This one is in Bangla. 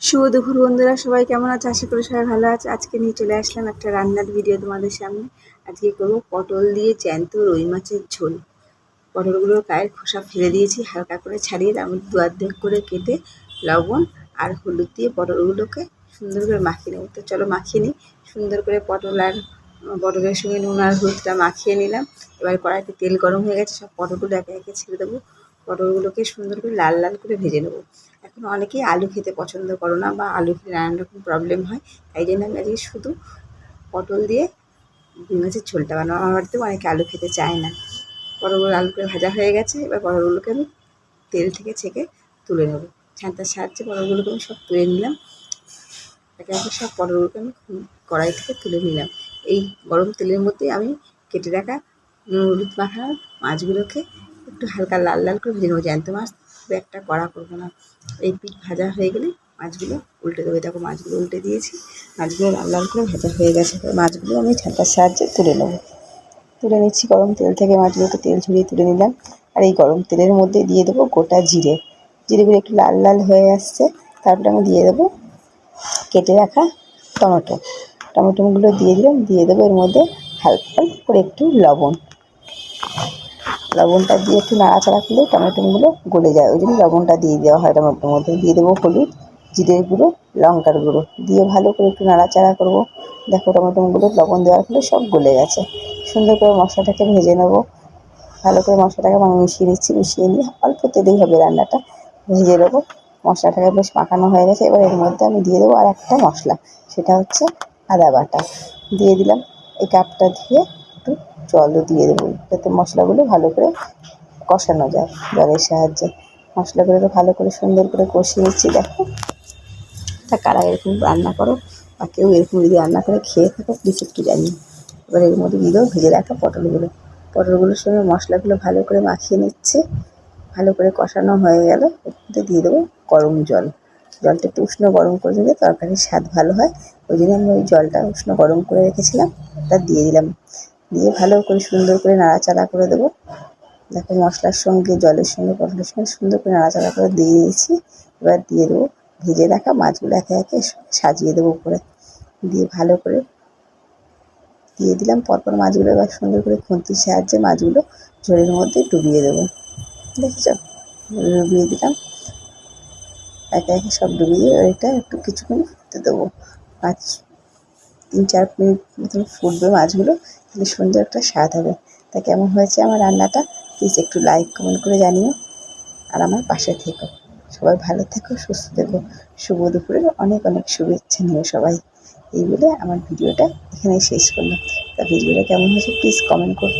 শুভ দুপুর বন্ধুরা, সবাই কেমন আছে? আশা করি সবাই ভালো আছে। আজকে নিয়ে চলে আসলাম একটা রান্নার ভিডিও তোমাদের সামনে। আজকে করব পটল দিয়ে জ্যান্ত রুই মাছের ঝোল। পটলগুলোর গায়ের খোসা ফেলে দিয়েছি, হালকা করে ছাড়িয়ে আমি দু অর্ধেক করে কেটে লবণ আর হলুদ দিয়ে পটলগুলোকে সুন্দর করে মাখিয়ে নেব। তো চলো মাখিয়ে নিই। সুন্দর করে পটল আর, পটলের সঙ্গে নুন আর হলুদটা মাখিয়ে নিলাম। এবার কড়াইতে তেল গরম হয়ে গেছে, সব পটলগুলো একে একে ছেড়ে দেবো। পটলগুলোকে সুন্দর করে লাল লাল করে ভেজে নেব। এখন অনেকেই আলু খেতে পছন্দ করো না বা আলু খেতে নানান রকম প্রবলেম হয়, তাই জন্য আমি আজকে শুধু পটল দিয়ে মাছের ঝোলটা বানাবো। আমার বাড়িতেও অনেকে আলু খেতে চায় না। পটলগুলো আলু করে ভাজা হয়ে গেছে, এবার পটলগুলোকে আমি তেল থেকে ছেঁকে তুলে নেব। ছাঁতার সাহায্যে পটলগুলোকে আমি সব তুলে নিলাম। একে একে সব পটলগুলোকে আমি কড়াই থেকে তুলে নিলাম। এই গরম তেলের মধ্যে আমি কেটে রাখা নুন হলুদ মাখানো মাছগুলোকে একটু হালকা লাল লাল করে ভেজে নেব, জ্যান্ত মাছ। খুব একটা কড়া করব না। এই পিঠ ভাজা হয়ে গেলে মাছগুলো উল্টে দেবো। দেখো মাছগুলো উল্টে দিয়েছি। মাছগুলো লাল লাল করে ভাজা হয়ে গেছে। মাছগুলো আমি ছাঁটার সাহায্যে তুলে নেব। তুলে নিচ্ছি গরম তেল থেকে। মাছগুলোকে তেল ঝরিয়ে তুলে নিলাম। আর এই গরম তেলের মধ্যে দিয়ে দেবো গোটা জিরে। জিরেগুলো একটু লাল লাল হয়ে আসছে। তারপরে আমি দিয়ে দেবো কেটে রাখা টমেটো। টমেটোগুলো দিয়ে দিলাম। দিয়ে দেবো এর মধ্যে হালকা করে একটু লবণ। লবণটা দিয়ে একটু নাড়াচাড়া করলে টমেটোগুলো গলে যায়। ওই জন্য লবণটা দিয়ে দেওয়া হয় টমেটোর মধ্যে। দিয়ে দেবো হলুদ, জিরের গুঁড়ো, লঙ্কার গুঁড়ো। দিয়ে ভালো করে একটু নাড়াচাড়া করব। দেখো টমেটোগুলো লবণ দেওয়ার ফলে সব গলে গেছে। সুন্দর করে মশলাটাকে ভেজে নেব। ভালো করে মশলাটাকে আমি মিশিয়ে নিচ্ছি, মিশিয়ে নিয়ে অল্প তেলেই হবে রান্নাটা। ভেজে দেবো মশলাটাকে বেশ মাখানো হয়ে গেছে। এবার এর মধ্যে আমি দিয়ে দেবো আর একটা মশলা। সেটা হচ্ছে আদা বাটা। দিয়ে দিলাম। এই কাপটা দিয়ে জলও দিয়ে দেবো। যাতে মশলাগুলো ভালো করে কষানো যায়, জলের সাহায্যে। মশলাগুলোকে ভালো করে সুন্দর করে কষিয়ে নিচ্ছি, দেখো। তা কারা এরকম রান্না করো বা কেউ এরকম যদি রান্না করে খেয়ে থাকো প্লিজ একটু জানিয়ে এবার এর মধ্যে দিয়ে ভেজে রাখা পটলগুলো। পটলগুলোর সঙ্গে মশলাগুলো ভালো করে মাখিয়ে নিচ্ছে। ভালো করে কষানো হয়ে গেলে। এর মধ্যে দিয়ে দেবো গরম জল। জলটা একটু উষ্ণ গরম করে দিলে তরকারির স্বাদ ভালো হয়। ওই জন্য আমি ওই জলটা উষ্ণ গরম করে রেখেছিলাম, তা দিয়ে দিলাম। দিয়ে ভালো করে সুন্দর করে নাড়াচাড়া করে দেবো। দেখো মশলার সঙ্গে, জলের সঙ্গে, পটলের সঙ্গে সুন্দর করে নাড়াচাড়া করে দিয়ে দিয়েছি এবার দিয়ে দেবো ভেজে রাখা মাছগুলো একে একে সাজিয়ে দেবো উপরে। দিয়ে ভালো করে দিয়ে দিলাম। পরপর মাছগুলো এবার সুন্দর করে খুন্তির সাহায্যে মাছগুলো ঝোলের মধ্যে ডুবিয়ে দেবো। দেখেছ? ডুবিয়ে দিলাম। একে একে সব ডুবিয়ে ওইটা একটু কিছুক্ষণ ফুটতে দেবো। পাঁচ তিন চার মিনিট মতন ফুটবে মাছগুলো, তাহলে সুন্দর একটা স্বাদ হবে। তা কেমন হয়েছে আমার রান্নাটা? প্লিজ একটু লাইক কমেন্ট করে জানিও। আর আমার পাশে থেকো। সবাই ভালো থেকো, সুস্থ থেকো। শুভ দুপুরের অনেক অনেক শুভেচ্ছা নিও সবাই। এই বলে আমার ভিডিওটা এখানে শেষ করলাম। তা ভিডিওটা কেমন হয়েছে প্লিজ কমেন্ট করতে